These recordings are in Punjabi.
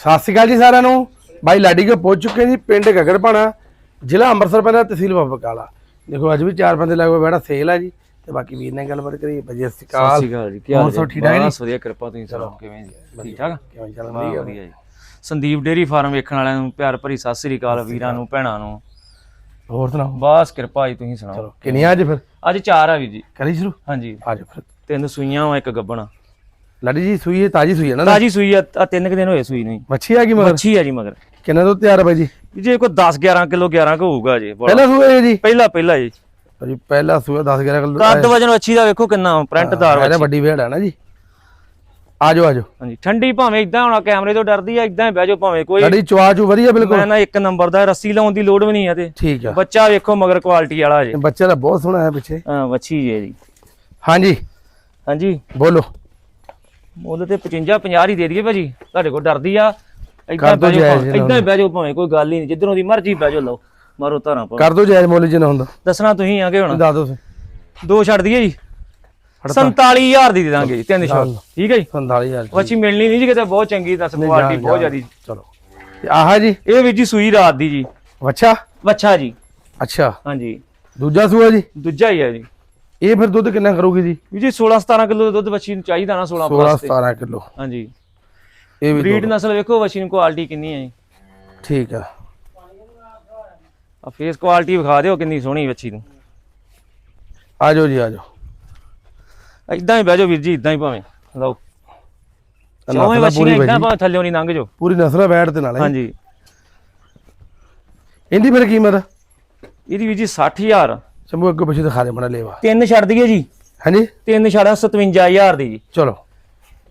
ਸਤਿ ਸ਼੍ਰੀ ਅਕਾਲ ਜੀ ਸਾਰਿਆਂ ਨੂੰ। ਬਾਈ ਲਾਡੀ ਕੇ ਪਹੁੰਚ ਚੁੱਕੇ ਜੀ ਪਿੰਡ ਗਗੜਪਾਣਾ ਜ਼ਿਲ੍ਹਾ ਅੰਮ੍ਰਿਤਸਰ ਪੈਂਦਾ ਤਹਿਸੀਲ ਬਾਬਾ ਕਾਲਾ। ਦੇਖੋ ਅੱਜ ਵੀ ਚਾਰ ਬੰਦੇ ਲੱਗੇ ਹੋਏ ਬੈਠਾ ਸੇਲ ਆ ਜੀ ਤੇ ਬਾਕੀ ਵੀਰ ਨੇ ਗੱਲਬਾਤ ਕਰੀ ਭਾਜੀ ਸਤਿ ਸ਼੍ਰੀ ਅਕਾਲ। ਜੀ ਕੀ ਹਾਲ ਜੀ? ਠੀਕ ਠਾਕ ਜੀ? ਵਧੀਆ ਕਿਰਪਾ ਤੁਸੀਂ ਸੁਣਾਓ ਕਿਵੇਂ ਜੀ? ਠੀਕ ਠਾਕ? ਕਿਵੇਂ ਚੱਲ ਹੈ ਵਧੀਆ ਜੀ। ਸੰਦੀਪ ਡੇਰੀ ਫਾਰਮ ਵੇਖਣ ਵਾਲਿਆਂ ਨੂੰ ਪਿਆਰ ਭਰੀ ਸਤਿ ਸ੍ਰੀ ਅਕਾਲ ਵੀਰਾਂ ਨੂੰ ਭੈਣਾਂ ਨੂੰ। ਹੋਰ ਸੁਣਾਓ? ਬਸ ਕਿਰਪਾ ਜੀ ਤੁਸੀਂ ਸੁਣਾਓ? ਚਲੋ ਕਿੰਨੀਆਂ ਅੱਜ ਫਿਰ? ਅੱਜ ਚਾਰ ਆ ਵੀਰ ਜੀ। ਕਰੀ ਸ਼ੁਰੂ? ਹਾਂਜੀ। ਆਜੋ ਫਿਰ। ਤਿੰਨ ਸੂਈਆਂ ਵਾ ਇੱਕ ਗੱਬਣ। ਲਾਡੀ ਜੀ ਸੂਈ ਹੈ ਤਾਜੀ ਸੂਈ ਹੈ ਨਾ? ਤਾਜੀ ਸੂਈ ਆ ਆ ਤਿੰਨ ਕੁ ਦਿਨ ਹੋਏ ਸੂਈ ਨਹੀਂ ਮੱਛੀ ਆ ਗਈ ਮਗਰ? ਮੱਛੀ ਆ ਜੀ ਮਗਰ। ਕਿੰਨੇ ਤੋਂ ਤਿਆਰ ਹੈ ਬਾਈ ਜੀ? ਜੇ ਕੋਈ 10 11 ਕਿਲੋ 11 ਕੁ ਹੋਊਗਾ ਜੀ। ਪਹਿਲਾ ਹੈ ਜੀ? ਪਹਿਲਾ ਪਹਿਲਾ ਜੀ। ਭਾਜੀ ਪਹਿਲਾ ਸੂਆ 10 11 ਕਿਲੋ। ਕੱਦ ਵਜਨ ਅੱਛੀ ਦਾ ਵੇਖੋ ਕਿੰਨਾ ਪ੍ਰਿੰਟਦਾਰ ਇਹਦਾ ਵਾ ਵੱਡੀ ਵੇੜ ਹੈ ਨਾ ਜੀ। ਆਜੋ ਆਜੋ। ਹਾਂਜੀ ਠੰਡੀ ਭਾਵੇਂ ਇਦਾਂ ਹੋਣਾ ਕੈਮਰੇ ਤੋਂ ਡਰਦੀ ਆ ਇਦਾਂ ਹੀ ਬਹਿ ਜਾਓ ਭਾਵੇਂ ਕੋਈ। ਲਾਡੀ ਚਵਾ ਚੂ ਵਧੀਆ ਬਿਲਕੁਲ? ਮੈਂ ਨਾ ਇੱਕ ਨੰਬਰ ਦਾ ਰੱਸੀ ਲਾਉਣ ਦੀ ਲੋੜ ਵੀ ਨਹੀਂ ਆ ਤੇ। ਠੀਕ ਆ। ਬੱਚਾ ਵੇਖੋ ਮਗਰ ਕੁਆਲਿਟੀ ਵਾਲਾ ਜੇ। ਬੱਚਾ ਦਾ ਬਹੁਤ ਸੋਹਣਾ ਹੈ ਪਿੱਛੇ। ਹਾਂ ਵੱਛੀ ਜੇ ਜੀ। ਹਾਂਜੀ। ਹਾਂਜੀ। ਬੋਲੋ। ਮੁੱਲ ਤੇ 55 50 ਹੀ ਦੇ ਦਈਏ ਭਾਜੀ ਤੁਹਾਡੇ ਕੋਲ ਡਰਦੀ ਆ। ਇਦਾਂ ਬਹਿ ਜਾਓ ਹੀ ਬਹਿ ਜਾਓ ਭਾਵੇਂ ਕੋਈ ਗੱਲ ਹੀ ਨਹੀਂ ਜਿੱਧਰੋਂ ਦੀ ਮਰਜ਼ੀ ਬਹਿ ਜਾਓ ਲਓ ਮਾਰੋ ਧਾਰਾਂ ਪਾ ਕਰ ਦੋ ਜਾਇਜ਼ ਮੁੱਲ ਜਿੰਨਾ ਹੁੰਦਾ। ਦੱਸਣਾ ਤੁਸੀਂ ਆਗੇ ਹੁਣ? ਦੱਸ ਦੋ ਦੋ ਛੱਡ ਦਈਏ ਜੀ। 47000 ਦੀ ਦੇ ਦਾਂਗੇ ਜੀ ਤਿੰਨ ਸ਼ਾਟ ਠੀਕ ਹੈ ਜੀ? 47000 ਵੱਛੀ ਮਿਲਣੀ ਨਹੀਂ ਜੀ ਕਿਤੇ ਬਹੁਤ ਚੰਗੀ ਦੱਸ ਕੁਆਲਿਟੀ ਬਹੁਤ ਜ਼ਿਆਦੀ। ਚਲੋ। ਆਹ ਜੀ? ਇਹ ਵੀ ਜੀ ਸੂਈ ਰਾਤ ਦੀ ਜੀ। ਅੱਛਾ ਵੱਛਾ ਜੀ। ਅੱਛਾ। ਹਾਂਜੀ। ਦੂਜਾ ਸੂਆ ਜੀ? ਦੂਜਾ ਹੀ ਹੈ ਜੀ। ਇਹ ਫਿਰ ਦੁੱਧ ਕਿੰਨਾ ਕਰੂਗੀ ਜੀ? ਵੀ ਜੀ 16 17 ਕਿਲੋ ਦੁੱਧ ਵੱਛੀ ਨੂੰ ਚਾਹੀਦਾ ਨਾ 16 16 ਪਲੱਸ ਤੇ 17 ਕਿਲੋ। ਹਾਂਜੀ। ਇਹ ਵੀ ਬਰੀਡ ਨਸਲ ਵੇਖੋ ਵੱਛੀ ਨੂੰ ਕੁਆਲਿਟੀ ਕਿੰਨੀ ਹੈ ਜੀ। ਠੀਕ ਆ। ਆ ਫੇਸ ਕੁਆਲਿਟੀ ਵਿਖਾ ਦਿਓ ਕਿੰਨੀ ਸੋਹਣੀ ਵੱਛੀ ਨੂੰ ਆਜੋ ਜੀ ਆਜੋ ਇਦਾਂ ਹੀ ਬਹਿ ਜਾਓ ਵੀਰ ਜੀ ਇਦਾਂ ਹੀ ਭਾਵੇਂ। ਲਓ। ਚੌਵੇਂ ਆ ਵੱਛੀਆਂ ਪੂਰੀ ਇਦਾਂ ਭਾਵੇਂ ਥੱਲਿਓਂ ਨਹੀਂ ਲੰਘ ਜਾਓ। ਪੂਰੀ ਨਸਲ ਬੈਠ ਤੇ ਨਾਲ। ਹਾਂਜੀ। ਇਹਦੀ ਫਿਰ ਕੀਮਤ? ਇਹਦੀ ਵੀਰ ਜੀ 60000 ਸ਼ੰਭੂ ਅੱਗੇ ਪਿੱਛੇ ਦਿਖਾ ਦੇ ਬਣਾ ਲੇਵਾ। ਤਿੰਨ ਛੱਡ ਦਈਏ ਜੀ। ਹਾਂਜੀ? ਤਿੰਨ ਛੱਡਾਂ 57000 ਦੀ ਜੀ। ਚਲੋ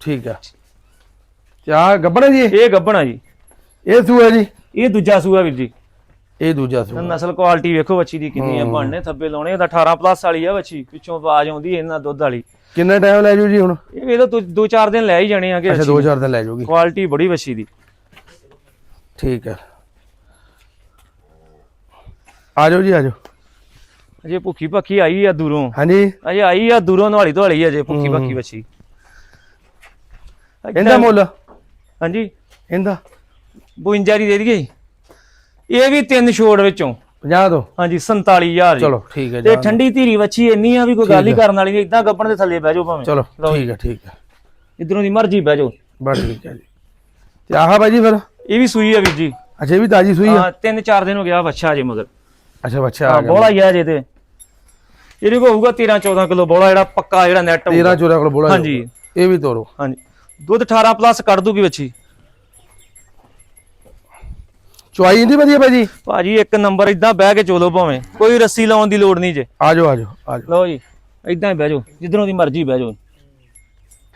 ਠੀਕ ਆ। ਤੇ ਆ ਗੱਬਣਾ ਜੀ ਇਹ? ਇਹ ਗੱਭਣਾ ਜੀ। ਇਹ ਸੂਆ ਜੀ? ਇਹ ਦੂਜਾ ਸੂਆ ਵੀਰ ਜੀ। ਇਹ ਦੂਜਾ ਸੂਆ। ਨਸਲ ਕੁਆਲਿਟੀ ਵੇਖੋ ਵੱਛੀ ਦੀ ਕਿੰਨੀ ਆ ਬਣਨੇ ਥੱਬੇ ਲਾਉਣੇ ਉਹਦਾ 18 ਪਲੱਸ ਵਾਲੀ ਆ ਵੱਛੀ ਪਿੱਛੋਂ ਆਵਾਜ਼ ਆਉਂਦੀ ਇਹਨਾਂ ਦੁੱਧ ਵਾਲੀ। ਕਿੰਨਾ ਟਾਈਮ ਲੈ ਜੂ ਜੀ ਹੁਣ? ਇਹ ਵੇਲੋ ਦੋ ਦੋ ਚਾਰ ਦਿਨ ਲੈ ਹੀ ਜਾਣੇ ਆਗੇ ਅੱਛਾ ਦੋ ਚਾਰ ਦਿਨ ਲੈ ਜਾਊਗੀ ਕੁਆਲਿਟੀ ਬੜੀ ਵੱਛੀ ਦੀ। ਠੀਕ ਹੈ ਆਜੋ ਜੀ ਆਜੋ ਅਜੇ ਭੁੱਖੀ ਭੱਖੀ ਆਈ ਆ ਦੂਰੋਂ। ਹਾਂਜੀ। ਅਜੇ ਆਈ ਆ ਦੂਰੋਂ ਨਵਾਲੀ ਧਵਾਲੀ ਅਜੇ ਭੁੱਖੀ ਭੱਖੀ ਵੱਛੀ। ਇਹਦਾ ਮੁੱਲ? ਹਾਂਜੀ। ਇਹਦਾ? 52 ਦੀ ਦੇ ਦਈਏ। ਇਹ ਵੀ ਤਿੰਨ ਛੋੜ ਵਿੱਚੋਂ। 50 ਦੋ। ਹਾਂਜੀ 47000 ਜੀ। ਚਲੋ ਠੀਕ ਹੈ ਤੇ ਜੀ ਠੰਡੀ ਧੀਰੀ ਵੱਛੀ ਇੰਨੀ ਆ ਵੀ ਕੋਈ ਗੱਲ ਹੀ। ਕਰਨ ਵਾਲੀ ਨਹੀਂ ਇਦਾਂ ਗੱਪਣ ਦੇ ਥੱਲੇ ਬਹਿ ਜਾਓ ਭਾਵੇਂ। ਚਲੋ ਠੀਕ ਹੈ ਠੀਕ ਹੈ। ਇਧਰੋਂ ਦੀ ਮਰਜ਼ੀ ਬਹਿ ਜਾਓ। ਬਸ ਠੀਕ ਹੈ ਜੀ। ਤੇ ਆਹ ਬਾਈ ਜੀ ਫਿਰ? ਇਹ ਵੀ ਸੂਈ ਆ ਵੀਰ ਜੀ। ਅੱਛਾ ਇਹ ਵੀ ਤਾਜੀ ਸੂਈ ਆ? ਹਾਂ ਤਿੰਨ ਚਾਰ ਦਿਨ ਹੋ ਗਿਆ ਵੱਛਾ ਜੇ ਮਗਰ। ਅੱਛਾ ਬੱਚਾ ਆ ਹਾਂ ਗਿਆ ਬੋਲਾ ਹੀ ਆ ਜੇ ਤੇ। ਇਹਦੇ ਕੋਲ ਹੋਊਗਾ 13 14 ਕਿਲੋ ਬੋਲਾ ਜਿਹੜਾ ਪੱਕਾ ਜਿਹੜਾ ਨੈਟ 13 ਚੋਰਾ ਕੋਲ ਬੋਲਾ ਹਾਂਜੀ। ਇਹ ਵੀ ਤੋਰੋ। ਹਾਂਜੀ। ਦੁੱਧ 18 ਪਲੱਸ ਕੱਢ ਦੂਗੀ ਵੱਛੀ ਚੁਆਈ ਇੰਦੀ ਵਧੀਆ ਭਾਈ ਜੀ ਭਾਜੀ ਇੱਕ ਨੰਬਰ ਇਦਾਂ ਬਹਿ ਕੇ ਚੋਲੋ ਭਾਵੇਂ। ਕੋਈ ਰੱਸੀ ਲਾਉਣ ਦੀ ਲੋੜ ਨਹੀਂ ਜੇ। ਆਜੋ ਆਜੋ ਆਜੋ। ਲਓ ਜੀ ਇਦਾਂ ਹੀ ਬਹਿ ਜਾਓ। ਜਿੱਧਰੋਂ ਦੀ ਮਰਜ਼ੀ ਬਹਿ ਜਾਓ।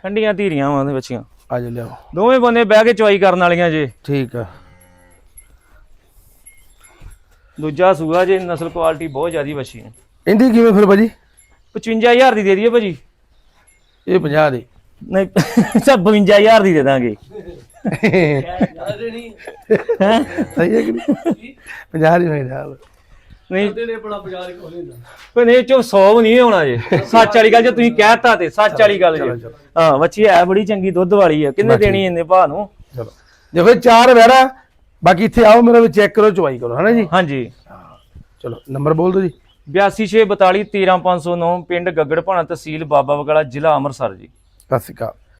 ਠੰਡੀਆਂ ਧੀਰੀਆਂ ਵਾਂ ਦੇ ਬੱਚੀਆਂ। ਆਜੋ ਲਿਆਓ। ਦੋਵੇਂ ਬੰਦੇ ਬਹਿ ਕੇ ਚੁਆਈ ਕਰਨ ਵਾਲੀਆਂ ਜੇ। ਠੀਕ ਆ। ਦੂਜਾ ਸੂਆ ਜੇ ਨਸਲ ਕੁਆਲਿਟੀ ਬਹੁਤ ਜ਼ਿਆਦੀ ਵੱਛੀ ਹੈ। ਇੰਦੀ ਕਿਵੇਂ ਫਿਰ ਭਾਜੀ? 55000 ਦੀ ਦੇ ਦਈਏ ਭਾਜੀ। ਇਹ 50 ਦੀ। ਨਹੀਂ ਸਭ 52000 ਦੀ ਦੇ ਦਾਂਗੇ। ਹੈ? ਸਹੀ ਹੈ ਕਿ ਨਹੀਂ? 50 ਦੀ ਹੋਈ ਜਾ ਨਹੀਂ। ਕੋਈ ਨਹੀਂ ਚੋ 100 ਨਹੀਂ ਹੋਣਾ ਜੇ। ਸੱਚ ਵਾਲੀ ਗੱਲ ਜੇ ਤੁਸੀਂ ਕਹਿਤਾ ਤੇ ਸੱਚ ਵਾਲੀ ਗੱਲ ਜੇ। ਹਾਂ ਬੱਚੀ ਹੈ ਬੜੀ ਚੰਗੀ ਦੁੱਧ ਵਾਲੀ ਆ ਕਿੰਨੇ ਦੇਣੀ ਇੰਨੇ ਭਾ ਨੂੰ? ਚਲੋ। ਦੇਖੋ ਇਹ ਚਾਰ ਵੈੜਾ। ਬਾਕੀ ਇੱਥੇ ਆਓ ਮੇਰਾ ਵੀ ਚੈੱਕ ਕਰੋ ਚੁਆਈ ਕਰੋ ਹਨਾ ਜੀ? ਹਾਂਜੀ। ਚਲੋ ਨੰਬਰ ਬੋਲ ਦਿਓ ਜੀ। 8264213509 ਪਿੰਡ ਗੱਗੜਪਾਣਾ ਤਹਿਸੀਲ ਬਾਬਾ ਬਗਾਲਾ ਜ਼ਿਲ੍ਹਾ ਅੰਮ੍ਰਿਤਸਰ ਜੀ। ਸਤਿ ਸ਼੍ਰੀ ਅਕਾਲ।